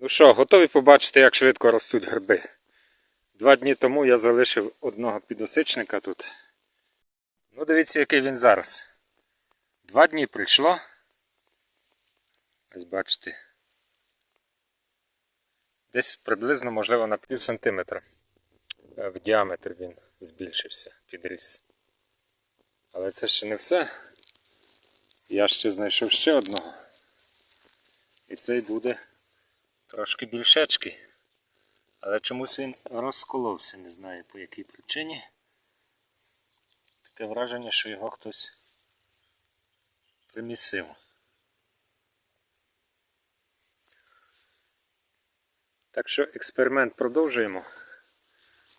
Ну що, готові побачити, як швидко ростуть гриби. Два дні тому я залишив одного підосичника тут. Ну, дивіться, який він зараз. Два дні прийшло. Ось бачите. Десь приблизно, можливо, на пів сантиметра. Е, В діаметр він збільшився, підріс. Але це ще не все. Я ще знайшов ще одного. І цей буде трошки більшечкий. Але чомусь він розколовся, не знаю по якій причині. Таке враження, що його хтось примісив. Так що експеримент продовжуємо.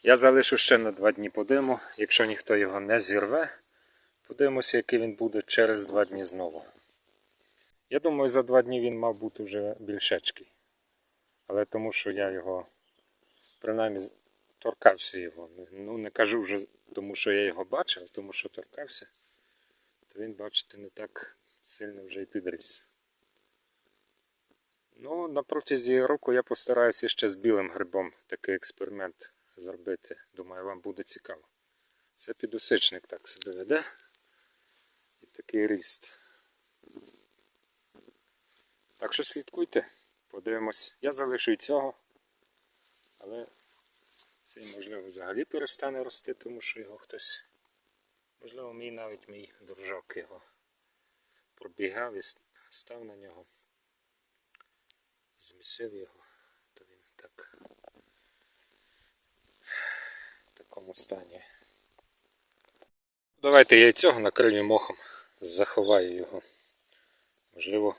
Я залишу ще на два дні подивимо. Якщо ніхто його не зірве, подивимося, який він буде через два дні знову. Я думаю, за два дні він мав бути вже більшечкий. Але тому що я його принаймні торкався його. Ну, не кажу вже тому, що я його бачив, а тому що торкався, то він, бачите, не так сильно вже і підріс. Ну, на протязі року я постараюся ще з білим грибом такий експеримент зробити. Думаю, вам буде цікаво. Це підусичник так себе веде. І такий ріст. Так що слідкуйте, подивимось. Я залишу і цього, але цей, можливо, взагалі перестане рости, тому що його хтось, можливо, мій навіть мій дружок його пробігав і став на нього, змісив його, то він так в такому стані. Давайте я і цього накрию мохом, заховаю його. Можливо,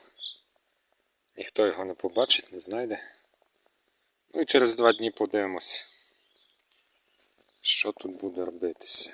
ніхто його не побачить, не знайде. Ну і через два дні подивимось, що тут буде робитися.